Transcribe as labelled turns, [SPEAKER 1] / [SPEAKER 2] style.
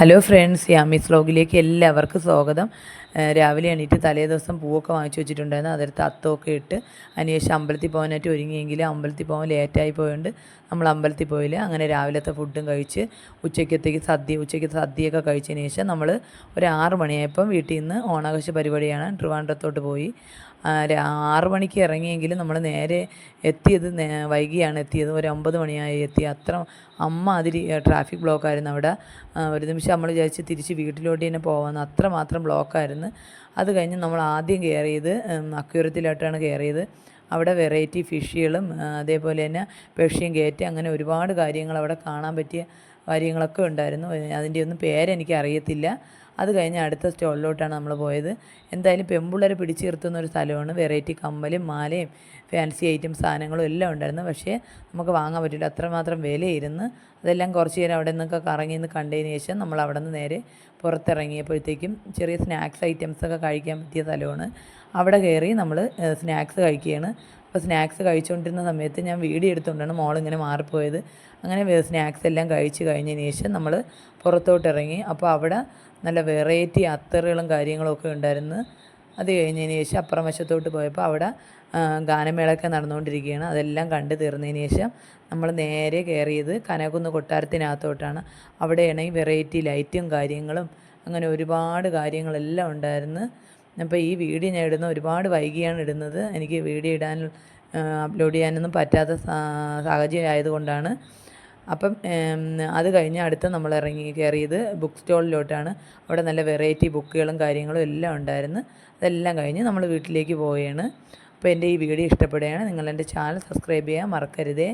[SPEAKER 1] Hello friends യാമിസ് വ്ലോഗിലേക്ക് എല്ലാവർക്കും സ്വാഗതം. രാവിലെ എണീറ്റ് തലേ ദിവസം പൂവൊക്കെ വാങ്ങിച്ചു വെച്ചിട്ടുണ്ടായിരുന്നു. അതെടുത്ത് അത്തമൊക്കെ ഇട്ട് അതിനുശേഷം അമ്പലത്തിൽ പോകാനായിട്ട് ഒരുങ്ങിയെങ്കിലും അമ്പലത്തിൽ പോകാൻ ലേറ്റായി പോയതുകൊണ്ട് നമ്മൾ അമ്പലത്തിൽ പോയില്ല. അങ്ങനെ രാവിലത്തെ ഫുഡും കഴിച്ച് ഉച്ചയ്ക്കത്തേക്ക് സദ്യ ഉച്ചയ്ക്ക് സദ്യയൊക്കെ കഴിച്ചതിന് ശേഷം നമ്മൾ ഒരു ആറ് മണിയായപ്പം വീട്ടിൽ നിന്ന് ഓണാഘോഷ പരിപാടിയാണ് ട്രിവാൻഡ്രത്തോട്ട് പോയി. ആറ് മണിക്ക് ഇറങ്ങിയെങ്കിലും നമ്മൾ നേരെ എത്തിയത് വൈകിയാണ് എത്തിയത്. ഒരു ഒമ്പത് മണിയായി എത്തി. അത്ര അമ്മ അതിരി ട്രാഫിക് ബ്ലോക്കായിരുന്നു അവിടെ. ഒരു നിമിഷം നമ്മൾ വിചാരിച്ച് തിരിച്ച് വീട്ടിലോട്ട് തന്നെ പോകാമെന്ന് അത്രമാത്രം ബ്ലോക്കായിരുന്നു. അത് കഴിഞ്ഞ് നമ്മൾ ആദ്യം കയറിയത് അക്യൂരത്തിലോട്ടാണ് കയറിയത്. അവിടെ വെറൈറ്റി ഫിഷുകളും അതേപോലെ തന്നെ പേർഷ്യൻ ഗേറ്റ് അങ്ങനെ ഒരുപാട് കാര്യങ്ങൾ അവിടെ കാണാൻ പറ്റിയ കാര്യങ്ങളൊക്കെ ഉണ്ടായിരുന്നു. അതിന്റെ ഒന്നും പേരെനിക്ക് അറിയത്തില്ല അത് കഴിഞ്ഞ് അടുത്ത സ്റ്റോളിലോട്ടാണ് നമ്മൾ പോയത്. എന്തായാലും പെമ്പിള്ളേരെ പിടിച്ചു നിർത്തുന്ന ഒരു സ്ഥലമാണ്. വെറൈറ്റി കമ്മലും മാലയും ഫാൻസി ഐറ്റം സാധനങ്ങളും എല്ലാം ഉണ്ടായിരുന്നു. പക്ഷേ നമുക്ക് വാങ്ങാൻ പറ്റില്ല. അത്രമാത്രം വിലയിരുന്ന് അതെല്ലാം കുറച്ച് നേരം അവിടെ നിന്നൊക്കെ കറങ്ങി നിന്ന് കണ്ടതിന് ശേഷം നമ്മൾ അവിടെ നിന്ന് നേരെ പുറത്തിറങ്ങിയപ്പോഴത്തേക്കും ചെറിയ സ്നാക്സ് ഐറ്റംസൊക്കെ കഴിക്കാൻ പറ്റിയ സ്ഥലമാണ്. അവിടെ കയറി നമ്മൾ സ്നാക്സ് കഴിക്കുകയാണ്. അപ്പോൾ സ്നാക്സ് കഴിച്ചുകൊണ്ടിരുന്ന സമയത്ത് ഞാൻ വീഡിയോ എടുത്തുകൊണ്ടാണ് മോളിങ്ങനെ മാറിപ്പോയത്. അങ്ങനെ സ്നാക്സ് എല്ലാം കഴിച്ച് കഴിഞ്ഞതിന് ശേഷം നമ്മൾ പുറത്തോട്ട് ഇറങ്ങി. അപ്പോൾ അവിടെ നല്ല വെറൈറ്റി അത്തറുകളും കാര്യങ്ങളും ഒക്കെ ഉണ്ടായിരുന്നു. അത് കഴിഞ്ഞതിന് ശേഷം അപ്പുറം വശത്തോട്ട് പോയപ്പോൾ അവിടെ ഗാനമേളയൊക്കെ നടന്നുകൊണ്ടിരിക്കുകയാണ് അതെല്ലാം കണ്ട് തീർന്നതിന് ശേഷം നമ്മൾ നേരെ കയറിയത് കനകുന്ന് കൊട്ടാരത്തിനകത്തോട്ടാണ്. അവിടെയാണ് ഈ വെറൈറ്റി ലൈറ്റും കാര്യങ്ങളും അങ്ങനെ ഒരുപാട് കാര്യങ്ങളെല്ലാം ഉണ്ടായിരുന്നു. അപ്പോൾ ഈ വീഡിയോ ഞാൻ ഇടുന്ന ഒരുപാട് വൈകിയാണ് ഇടുന്നത്. എനിക്ക് വീഡിയോ ഇടാൻ അപ്ലോഡ് ചെയ്യാനൊന്നും പറ്റാത്ത സാഹചര്യം ആയതുകൊണ്ടാണ്. അപ്പം അത് കഴിഞ്ഞ് അടുത്ത് നമ്മൾ ഇറങ്ങി കയറിയത് ബുക്ക് സ്റ്റോളിലോട്ടാണ് അവിടെ നല്ല വെറൈറ്റി ബുക്കുകളും കാര്യങ്ങളും എല്ലാം ഉണ്ടായിരുന്നു. അതെല്ലാം കഴിഞ്ഞ് നമ്മൾ വീട്ടിലേക്ക് പോവുകയാണ്. അപ്പോൾ എന്റെ ഈ വീഡിയോ ഇഷ്ടപ്പെടുകയാണ്. നിങ്ങൾ എന്റെ ചാനൽ സബ്സ്ക്രൈബ് ചെയ്യാൻ മറക്കരുതേ.